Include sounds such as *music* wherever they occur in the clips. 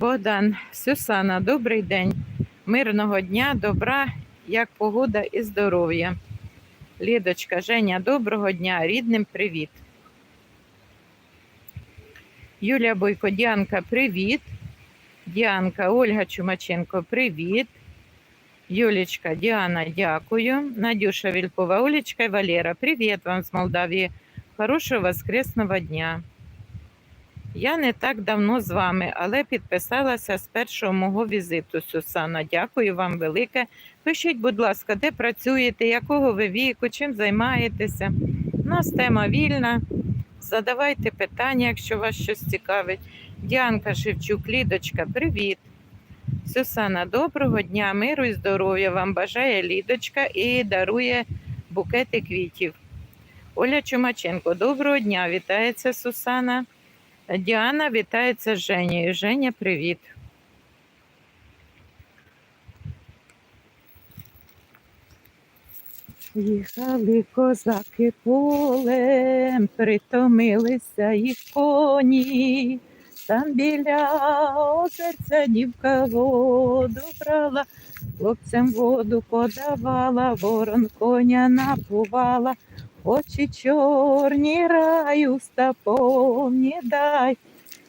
Богдан, Сюсана, добрий день. Мирного дня, добра, як погода і здоров'я. Лідочка, Женя, доброго дня, рідним привіт. Юлія Бойко, Діанка, привіт. Діанка, Ольга Чумаченко, привіт. Юлічка, Діана, дякую. Надюша Вількова, Олечка і Валера, привіт вам з Молдавії. Хорошого воскресного дня. Я не так давно з вами, але підписалася з першого мого візиту, Сюсана. Дякую вам велике. Пишіть, будь ласка, де працюєте, якого ви віку, чим займаєтеся. У нас тема вільна. Задавайте питання, якщо вас щось цікавить. Діанка Шевчук, Лідочка, привіт. Сюсана, доброго дня, миру і здоров'я вам бажає Лідочка і дарує букети квітів. Оля Чумаченко, доброго дня, вітається Сусана. Діана вітається з Женєю. Женя, привіт. Їхали козаки полем, притомилися їх коні. Там біля озерця дівка воду брала, хлопцям воду подавала, ворон коня напувала, очі чорні раю повні дай,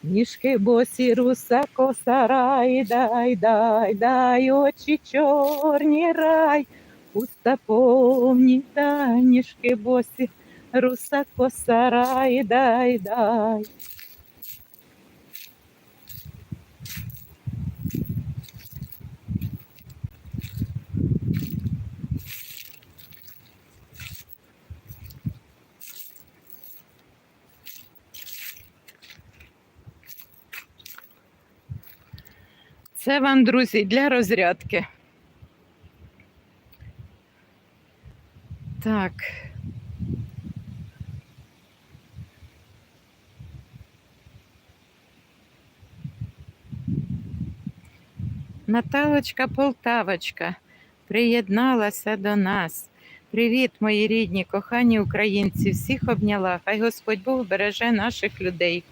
ніжки босі руса коса рай, дай, дай, дай, очі чорні рай, уста повні дай, ніжки босі руса коса рай, дай, дай. Це вам, друзі, для розрядки. Так. Наталочка Полтавочка приєдналася до нас. Привіт, мої рідні, кохані українці, всіх обняла. Хай Господь Бог береже наших людей.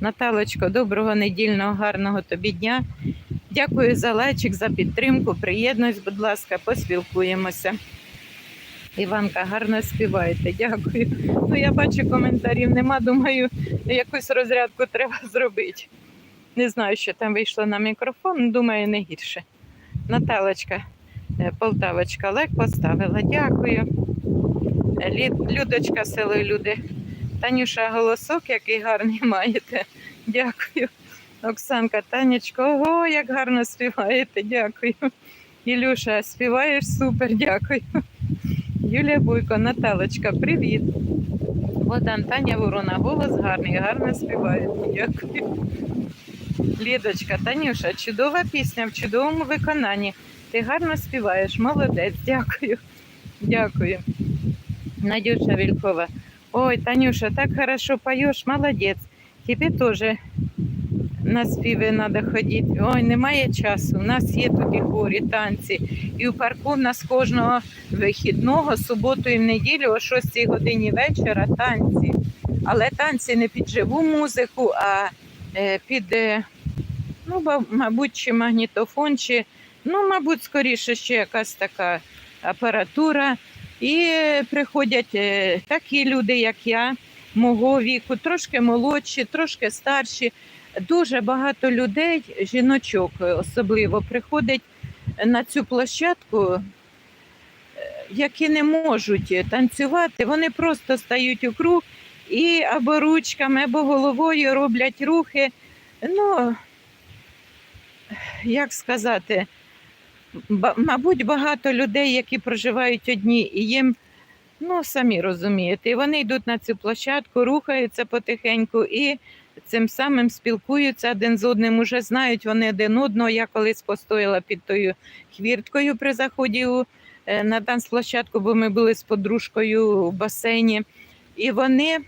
Наталочко, доброго недільного, гарного тобі дня. Дякую за лайчик, за підтримку. Приєднуйся, будь ласка, поспілкуємося. Іванка, гарно співаєте, дякую. Ну, я бачу, коментарів нема. Думаю, якусь розрядку треба зробити. Не знаю, що там вийшло на мікрофон, думаю, не гірше. Наталочка, е, Полтавочка, лайк поставила. Дякую. Людочка, село люди. Танюша, голосок, який гарний *laughs* маєте. Дякую. Оксанка, Танечко, ого, як гарно співаєте, дякую. Ілюша, співаєш супер, дякую. Юлія Бойко, Наталочка, привіт. Богдан, Таня Ворона, голос гарний, гарно співаєте, дякую. Лідочка, Танюша, чудова пісня в чудовому виконанні. Ти гарно співаєш, молодець, дякую. Дякую. Надюша Вількова. Ой, Танюша, так хорошо поешь, молодец. Тебе тоже на співи треба ходити. Ой, немає часу. У нас є тут і хорі, танці. І у парку в нас кожного вихідного, суботу і в неділю о 6 годині вечора танці. Але танці не під живу музику, а е, під, е, ну, мабуть, чи магнітофон, чи, ну, мабуть, скоріше ще якась така апаратура. І приходять е, такі люди, як я, мого віку, трошки молодші, трошки старші. Дуже багато людей, жіночок е, особливо, приходять на цю площадку, е, які не можуть танцювати. Вони просто стають у круг і або ручками, або головою роблять рухи. Ну, як сказати, мабуть, багато людей, які проживають одні, і їм, ну, самі розумієте, і вони йдуть на цю площадку, рухаються потихеньку і цим самим спілкуються один з одним, уже знають вони один одного. Я колись постояла під тою хвірткою при заході е, на танцплощадку, бо ми були з подружкою у басейні. І вони,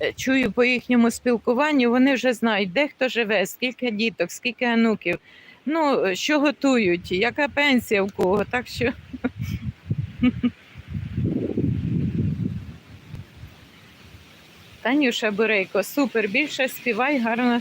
е, чую по їхньому спілкуванню, вони вже знають, де хто живе, скільки діток, скільки онуків, ну, що готують, яка пенсія в кого. Так що Танюша Бурейко, супер, більше співай, гарно